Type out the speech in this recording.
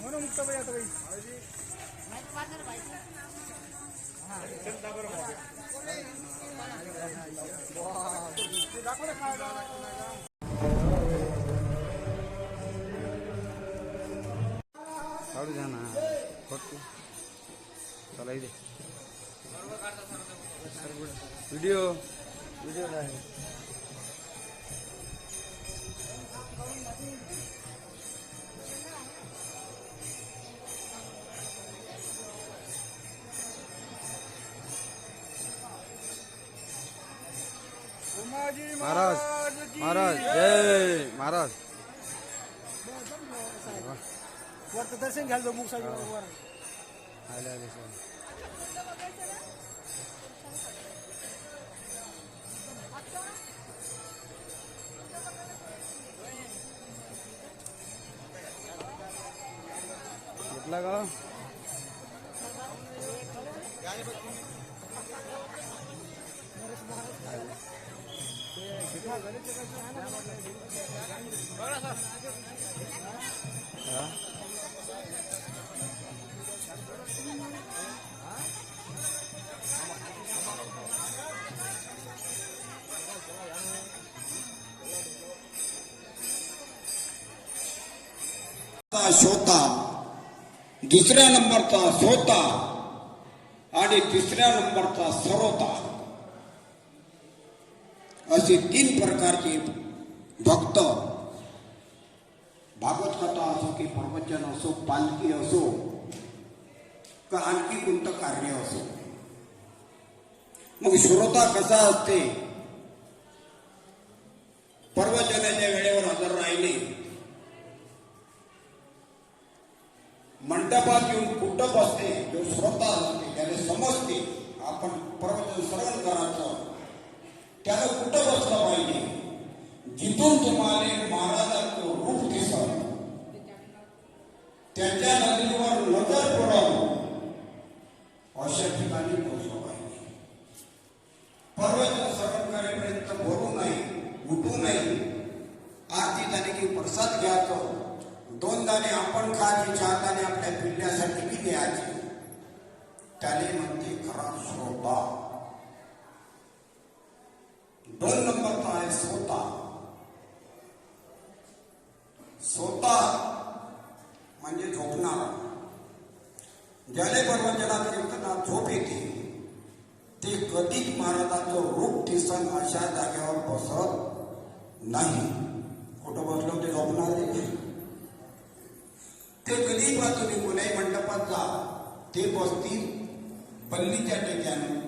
म्हणून मुक्त बाई आता बाई ते दाखव ना काय काढू द्या ना फोटो चला इथे व्हिडिओ व्हिडिओ आहे મહારાજ મહારાજ જય મહારાજ. દર્શન ઘાલ દો મુખ સાહેબ લગાવો श्रोता दुसऱ्या नंबरचा श्रोता आणि तिसऱ्या नंबरचा सरोता. असे तीन प्रकारचे भक्त. भागवत कथा असो की प्रवचन असो, पालखी असो, का आणखी कोणतं कार्य असो. मग श्रोता कसा असते? प्रवचनाच्या वेळेवर हजर राहिले. मंडपात येऊन कुठं बसते जो श्रोता असते त्याने समजते. आपण प्रवचन श्रवण करायचं त्यानं कुठं बसलं पाहिजे? जिथून तुम्हाला महाराजांचं रूप दिसत त्याच्या नदीवर नजर पडव अशा ठिकाणी पोहोचलं पाहिजे. प्रवचन श्रवण करेपर्यंत भरू नये उठू नये. आरती झाली की प्रसाद घ्यायचो. दोन दाणे आपण खायचे चार दाणे आपल्या पिल्ल्यासाठी बी द्यायचे त्याने म्हणते खरा श्रोता दोन नंबरचा आहे स्वता स्वता म्हणजे झोपणारा. ज्याने प्रवचनात कीर्तनात झोप येते ते कधीच महाराजांचं रूप दिसन अशा जागेवर बसत नाही. कुठं बसलो ते झोपणार ते कधी पण तुम्ही कोण्याही मंडपात जा. ते बसतील बल्लीच्या ठिकाणी.